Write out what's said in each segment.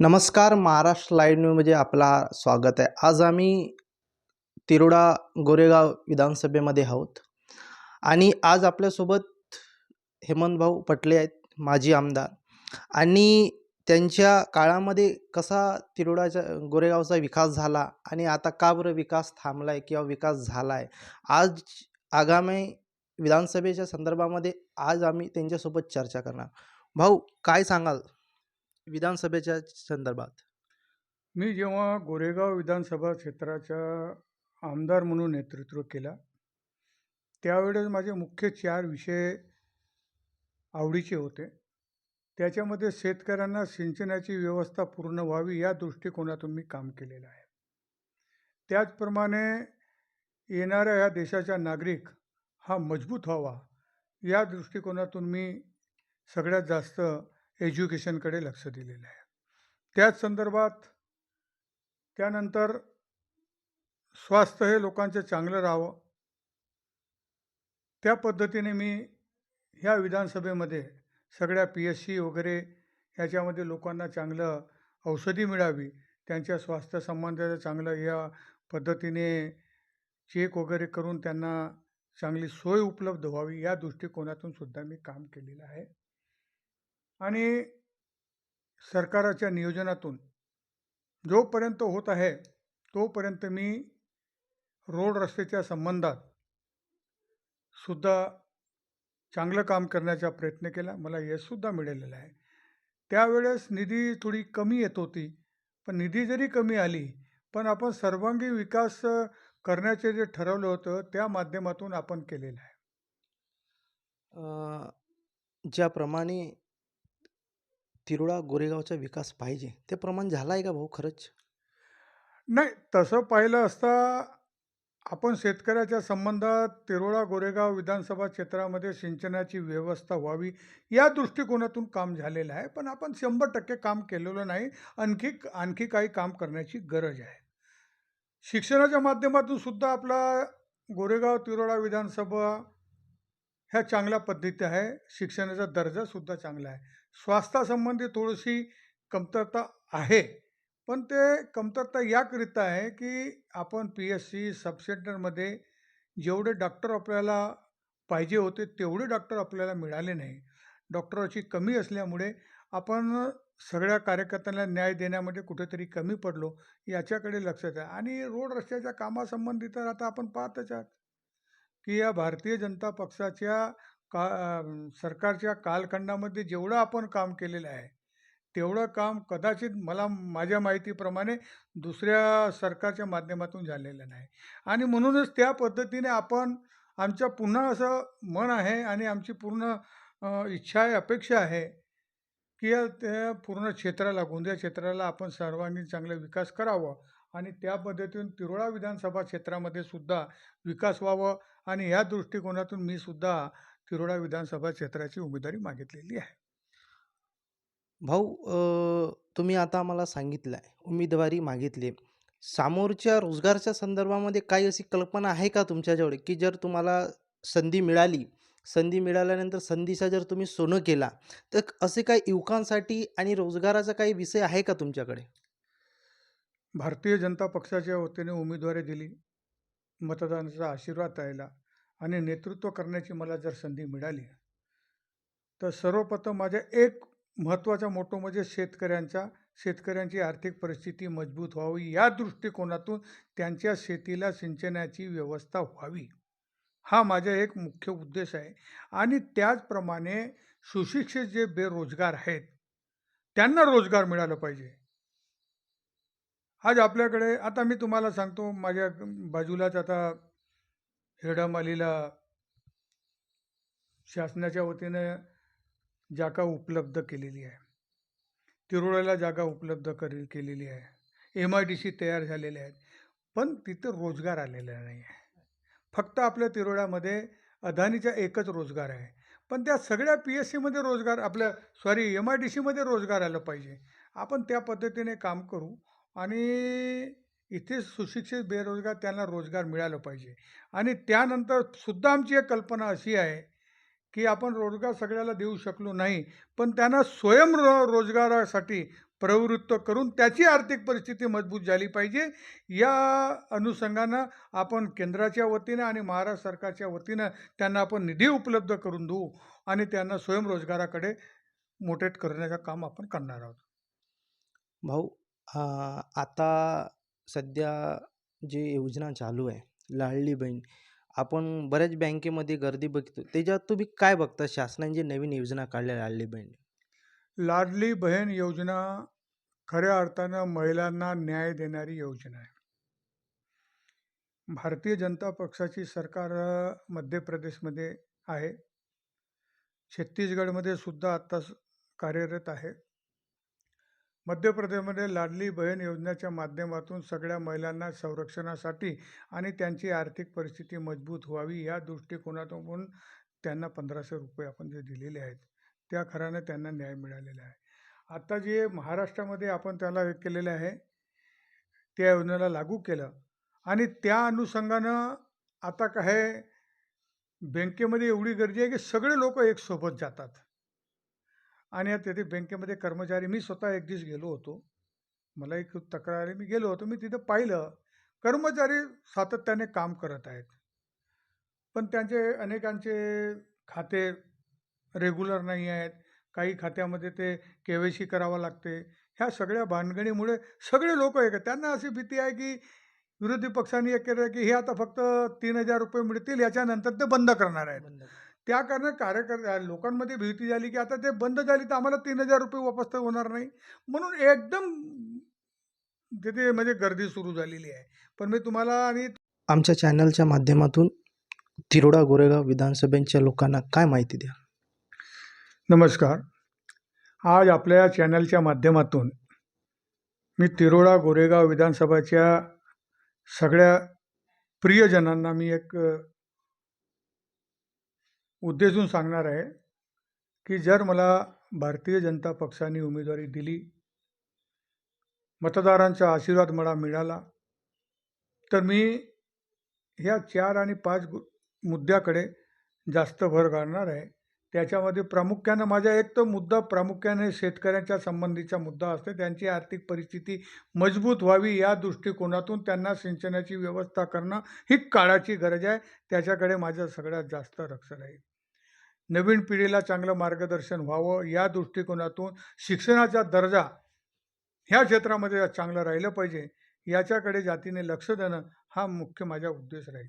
नमस्कार महाराष्ट्र लाईव्ह न्यूजमध्ये आपला स्वागत आहे. आज आम्ही तिरोडा गोरेगाव विधानसभेमध्ये आहोत. आणि आज आपल्यासोबत हेमंतभाऊ पटले आहेत माजी आमदार. आणि त्यांच्या काळामध्ये कसा तिरोडाच्या गोरेगावचा विकास झाला आणि आता का बरं विकास थांबला आहे किंवा विकास झाला आहे आज आगामी विधानसभेच्या संदर्भामध्ये आज आम्ही त्यांच्यासोबत चर्चा करणार. भाऊ काय सांगाल? विधानसभेच्या संदर्भात? मी जेव्हा गोरेगाव विधानसभा क्षेत्राच्या आमदार म्हणून नेतृत्व केला त्यावेळेस माझे मुख्य चार विषय आवडीचे होते. त्याच्यामध्ये शेतकऱ्यांना सिंचनाची व्यवस्था पूर्ण व्हावी या दृष्टिकोनातून मी काम केलेलं आहे. त्याचप्रमाणे येणाऱ्या या देशाचा नागरिक हा मजबूत व्हावा या दृष्टिकोनातून मी सगळ्यात जास्त एज्युकेशनकडे लक्ष दिलेलं आहे. त्याच संदर्भात त्यानंतर स्वास्थ्य हे लोकांचं चांगलं राहावं. त्या पद्धतीने मी ह्या विधानसभेमध्ये सगळ्या पी एस सी वगैरे ह्याच्यामध्ये लोकांना चांगलं औषधी मिळावी त्यांच्या स्वास्थ्य संबंधाचं चांगलं या पद्धतीने चेक वगैरे करून त्यांना चांगली सोय उपलब्ध व्हावी या दृष्टिकोनातून सुद्धा मी काम केलेलं आहे. आणि सरकाराच्या नियोजनातून जोपर्यंत होत आहे तोपर्यंत मी रोड रस्त्याच्या संबंधात सुद्धा चांगलं काम करण्याचा प्रयत्न केला. मला यशसुद्धा मिळालेलं आहे. त्यावेळेस निधी थोडी कमी येत होती. पण निधी जरी कमी आली पण आपण सर्वांगीण विकास करण्याचे जे ठरवलं होतं त्या माध्यमातून आपण केलेलं आहे. ज्याप्रमाणे तिरोडा गोरेगावचा विकास पाहिजे. ते प्रमाण झाला आहे का भाऊ खरंच? नाही तसं पाहिलं असता आपण शेतकऱ्याच्या संबंधात तिरोळा गोरेगाव विधानसभा क्षेत्रामध्ये सिंचनाची व्यवस्था व्हावी या दृष्टिकोनातून काम झालेलं आहे. पण आपण शंभर टक्के काम केलेलं नाही. आणखी आणखी काही काम करण्याची गरज आहे. शिक्षणाच्या माध्यमातून सुद्धा आपला गोरेगाव तिरोळा विधानसभा ह्या चांगल्या पद्धती आहे. शिक्षणाचा दर्जासुद्धा चांगला आहे. स्वास्थ्यासंबंधी थोडीशी कमतरता आहे. पण ते कमतरता याकरिता आहे की आपण पी एस सी सबसेंटरमध्ये जेवढे डॉक्टर आपल्याला पाहिजे होते तेवढे डॉक्टर आपल्याला मिळाले नाही. डॉक्टराची कमी असल्यामुळे आपण सगळ्या कार्यकर्त्यांना न्याय देण्यामध्ये कुठेतरी कमी पडलो याच्याकडे लक्ष द्या आणि रोड रस्त्याच्या कामासंबंधी तर आता आपण पाहतच आहात की या भारतीय जनता पक्षाच्या का सरकारच्या कालखंडामध्ये जेवढं आपण काम केलेलं आहे तेवढं काम कदाचित मला माझ्या माहितीप्रमाणे दुसऱ्या सरकारच्या माध्यमातून झालेलं नाही. आणि म्हणूनच त्या पद्धतीने आपण आमच्या पुन्हा असं मन आहे आणि आमची पूर्ण इच्छा आहे अपेक्षा आहे की या त्या पूर्ण क्षेत्राला गोंदिया क्षेत्राला आपण सर्वांगीण चांगला विकास करावा आणि त्या पद्धतीतून तिरोळा विधानसभा क्षेत्रामध्ये सुद्धा विकास व्हावं आणि या दृष्टिकोनातून मी सुद्धा तिरोडा विधानसभा क्षेत्राची उमेदवारी मागितलेली आहे. भाऊ तुम्ही आता आम्हाला सांगितलं आहे उमेदवारी मागितली. समोरच्या रोजगारच्या संदर्भामध्ये काही अशी कल्पना आहे का तुमच्याजवळ? की जर तुम्हाला संधी मिळाली संधी मिळाल्यानंतर संधीचा जर तुम्ही सोनं केला तर असे काही युवकांसाठी आणि रोजगाराचा काही विषय आहे का तुमच्याकडे? भारतीय जनता पक्षाच्या वतीने उमेदवारी दिली मतदानाचा आशीर्वाद राहिला आणि नेतृत्व करण्याची मला जर संधी मिळाली तर सर्वप्रथम माझ्या एक महत्त्वाचा मोठं म्हणजे शेतकऱ्यांचा शेतकऱ्यांची आर्थिक परिस्थिती मजबूत व्हावी या दृष्टिकोनातून त्यांच्या शेतीला सिंचनाची व्यवस्था व्हावी हा माझा एक मुख्य उद्देश आहे. आणि त्याचप्रमाणे सुशिक्षित जे बेरोजगार आहेत त्यांना रोजगार मिळाला पाहिजे. आज आपल्याकडे आता मी तुम्हाला सांगतो माझ्या बाजूलाच आता हिरडामालीला शासनाच्या वतीनं जागा उपलब्ध केलेली आहे. तिरोळ्याला जागा उपलब्ध करी केलेली आहे. एम आय डी सी तयार झालेले आहेत. पण तिथं रोजगार आलेला नाही आहे. फक्त आपल्या तिरोळ्यामध्ये अदानीचा एकच रोजगार आहे. पण त्या सगळ्या पी एस सीमध्ये रोजगार आपल्या सॉरी एम आय डी सीमध्ये रोजगार आलं पाहिजे. आपण त्या पद्धतीने काम करू आणि इथे सुशिक्षित बेरोजगार त्यांना रोजगार मिळालं पाहिजे. आणि त्यानंतर सुद्धा आमची एक कल्पना अशी आहे की आपण रोजगार सगळ्याला देऊ शकलो नाही पण त्यांना स्वयं रो रोजगारासाठी प्रवृत्त करून त्याची आर्थिक परिस्थिती मजबूत झाली पाहिजे. या अनुषंगानं आपण केंद्राच्या वतीनं आणि महाराष्ट्र सरकारच्या वतीनं त्यांना आपण निधी उपलब्ध करून देऊ आणि त्यांना स्वयंरोजगाराकडे मोटेट करण्याचं काम आपण करणार आहोत. भाऊ आता सध्या जी योजना चालू आहे लाडली बहीण आपण बऱ्याच बँकेमध्ये गर्दी बघतो त्याच्यात तुम्ही काय बघता? शासनाने जे नवीन योजना काढल्या लाडली बहीण. लाडली बहीण योजना खऱ्या अर्थानं महिलांना न्याय देणारी योजना आहे. भारतीय जनता पक्षाची सरकार मध्य प्रदेशमध्ये आहे. छत्तीसगडमध्ये सुद्धा आत्ता स- कार्यरत आहे. मध्य प्रदेशमध्ये लाडली बहीण योजनेच्या माध्यमातून सगळ्या महिलांना संरक्षणासाठी आणि त्यांची आर्थिक परिस्थिती मजबूत व्हावी या दृष्टिकोनातून त्यांना पंधराशे रुपये आपण जे दिलेले आहेत त्या खऱ्यानं त्यांना न्याय मिळालेला आहे. आता जे महाराष्ट्रामध्ये आपण त्याला हे केलेलं आहे त्या योजनेला लागू केलं आणि त्या अनुषंगानं आता काय बँकेमध्ये एवढी गर्दी आहे की सगळे लोक एक सोबत जातात. आणि आता तिथे बँकेमध्ये कर्मचारी मी स्वतः एक दिवस गेलो होतो. मला एक तक्रार आली मी गेलो होतो. मी तिथं पाहिलं कर्मचारी सातत्याने काम करत आहेत. पण त्यांचे अनेकांचे खाते रेग्युलर नाही आहेत. काही खात्यामध्ये ते के वाय सी करावं लागते. ह्या सगळ्या भानगणीमुळे सगळे लोक एक त्यांना अशी भीती आहे की विरोधी पक्षांनी एक केलं की हे आता फक्त तीन हजार रुपये मिळतील याच्यानंतर ते बंद करणार आहेत. त्या कारणाने कार्यकर्ते लोकांमध्ये भीती झाली की आता ते बंद झाली तर आम्हाला तीन हजार रुपये वापस तर होणार नाही. म्हणून एकदम तिथे म्हणजे गर्दी सुरू झालेली आहे. पण मी तुम्हाला आणि आमच्या चॅनलच्या माध्यमातून तिरोडा गोरेगाव विधानसभेच्या लोकांना काय माहिती द्या? नमस्कार. आज आपल्या चॅनलच्या माध्यमातून मी तिरोडा गोरेगाव विधानसभाच्या सगळ्या प्रियजनांना मी एक उद्देशून सांगणार आहे की जर मला भारतीय जनता पक्षाने उमेदवारी दिली मतदारांचा आशीर्वाद मला मिळाला तर मी ह्या चार आणि पाच मुद्द्याकडे जास्त भर घालणार आहे. त्याच्यामध्ये प्रामुख्यानं माझा एक तर मुद्दा प्रामुख्याने शेतकऱ्यांच्या संबंधीचा मुद्दा असतो. त्यांची आर्थिक परिस्थिती मजबूत व्हावी या दृष्टिकोनातून त्यांना सिंचनाची व्यवस्था करणं ही काळाची गरज आहे. त्याच्याकडे माझं सगळ्यात जास्त लक्ष राहील. नवीन पिढीला चांगलं मार्गदर्शन व्हावं या दृष्टिकोनातून शिक्षणाचा दर्जा ह्या क्षेत्रामध्ये चांगलं राहिलं पाहिजे. याच्याकडे जातीने लक्ष देणं हा मुख्य माझा उद्देश राहील.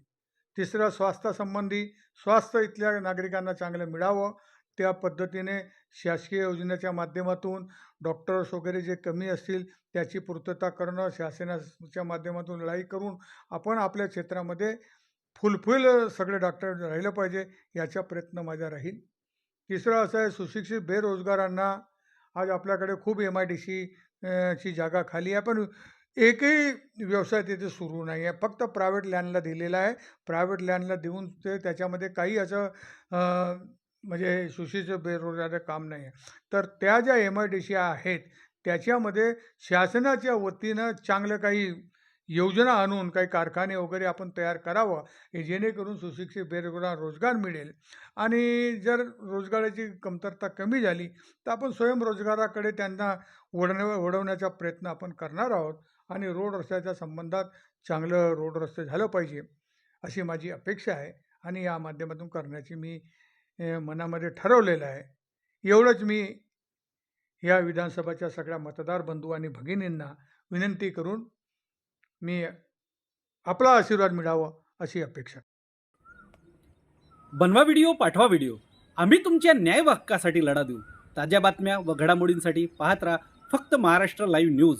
तिसरं स्वास्थ्यासंबंधी स्वास्थ्य इथल्या नागरिकांना चांगलं मिळावं. त्या पद्धतीने शासकीय योजनेच्या माध्यमातून डॉक्टर्स वगैरे जे कमी असतील त्याची पूर्तता करणं शासनाच्या माध्यमातून लढाई करून आपण आपल्या क्षेत्रामध्ये फुलफुल सगळे डॉक्टर राहिलं पाहिजे याचा प्रयत्न माझा राहील. तिसरं असं आहे सुशिक्षित बेरोजगारांना आज आपल्याकडे खूप एम आय डी सी ची जागा खाली आहे. पण एकही व्यवसाय तिथे सुरू नाही आहे. फक्त प्रायव्हेट लँडला दिलेला आहे. प्रायव्हेट लँडला देऊन ते त्याच्यामध्ये काही असं म्हणजे सुशिक्षित बेरोजगार काम नाही आहे. तर त्या ज्या एम आय डी सी आहेत त्याच्यामध्ये शासनाच्या वतीनं चांगलं काही योजना आणून काही कारखाने वगैरे आपण तयार करावं हे जेणेकरून सुशिक्षित बेरोजगार रोजगार मिळेल. आणि जर रोजगाराची कमतरता कमी झाली तर आपण स्वयंरोजगाराकडे त्यांना ओढण्या वळवण्याचा प्रयत्न आपण करणार आहोत. आणि रोड रस्त्याच्या संबंधात चांगलं रोड रस्ते झालं पाहिजे अशी माझी अपेक्षा आहे. आणि या माध्यमातून करण्याची मी मनामध्ये ठरवलेलं आहे. एवढंच मी या विधानसभाच्या सगळ्या मतदार बंधू आणि भगिनींना विनंती करून मी आपला आशीर्वाद मिळावा अशी अपेक्षा. बनवा व्हिडिओ पाठवा व्हिडिओ. आम्ही तुमच्या न्याय हक्कासाठी लढा देऊ. ताज्या बातम्या व घडामोडींसाठी पाहत राहा फक्त महाराष्ट्र लाईव्ह न्यूज.